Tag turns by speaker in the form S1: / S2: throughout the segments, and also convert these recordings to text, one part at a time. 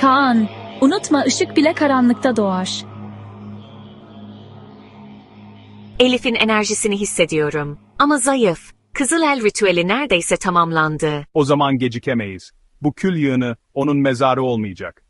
S1: Kaan, unutma ışık bile karanlıkta doğar.
S2: Elif'in enerjisini hissediyorum. Ama zayıf. Kızılel ritüeli neredeyse tamamlandı.
S3: O zaman gecikemeyiz. Bu kül yığını onun mezarı olmayacak.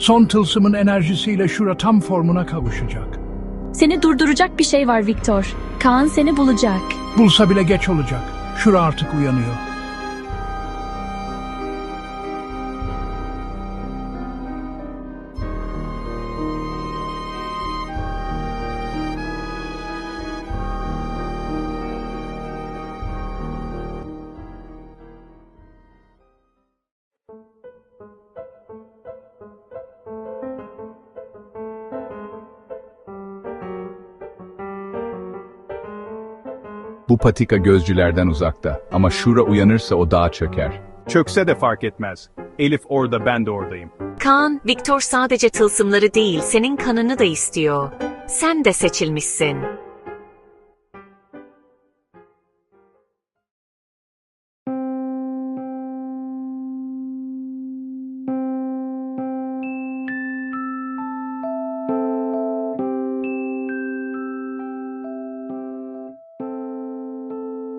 S4: Son tılsımın enerjisiyle şura tam formuna kavuşacak.
S1: Seni durduracak bir şey var Viktor. Kaan seni bulacak.
S4: Bulsa bile geç olacak. Şura artık uyanıyor.
S5: Bu patika gözcülerden uzakta ama Şura uyanırsa o dağa çöker.
S3: Çökse de fark etmez. Elif orada ben de oradayım.
S2: Kaan, Viktor sadece tılsımları değil, senin kanını da istiyor. Sen de seçilmişsin.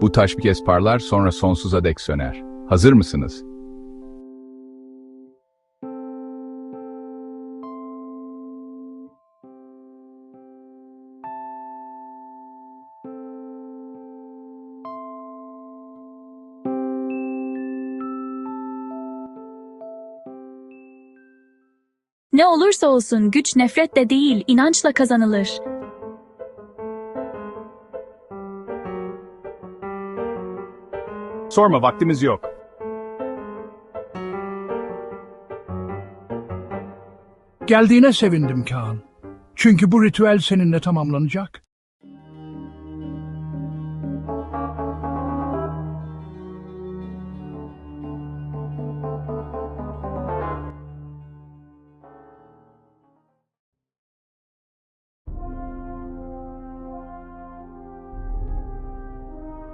S5: Bu taş bir kez parlar sonra sonsuza dek söner. Hazır mısınız?
S1: Ne olursa olsun güç nefretle değil, inançla kazanılır.
S3: Sorma vaktimiz yok.
S4: Geldiğine sevindim Kaan. Çünkü bu ritüel seninle tamamlanacak.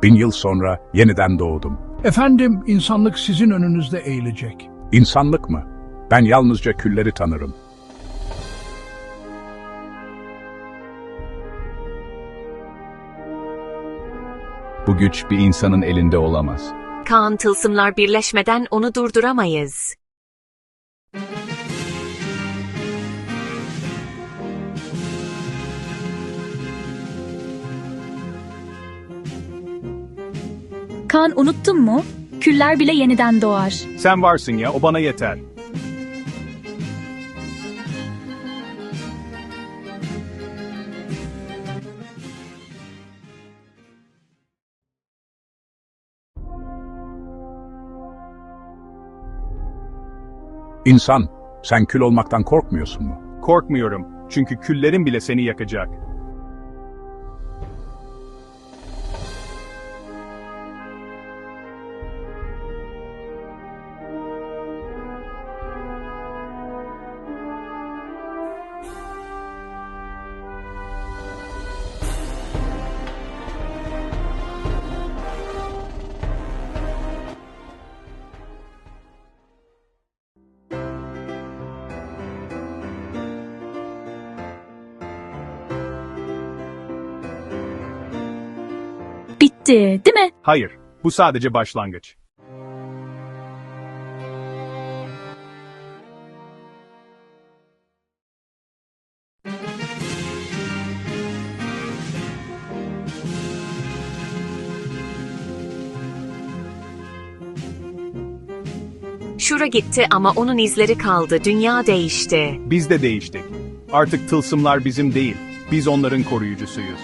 S6: Bin yıl sonra yeniden doğdum.
S4: Efendim, insanlık sizin önünüzde eğilecek.
S6: İnsanlık mı? Ben yalnızca külleri tanırım.
S5: Bu güç bir insanın elinde olamaz.
S2: Kaan, tılsımlar birleşmeden onu durduramayız.
S1: Kaan unuttun mu? Küller bile yeniden doğar.
S3: Sen varsın ya o bana yeter.
S6: İnsan, sen kül olmaktan korkmuyorsun mu?
S3: Korkmuyorum. Çünkü küllerin bile seni yakacak.
S1: Bitti, değil mi?
S3: Hayır, bu sadece başlangıç.
S2: Şura gitti ama onun izleri kaldı, dünya değişti.
S3: Biz de değiştik. Artık tılsımlar bizim değil, biz onların koruyucusuyuz.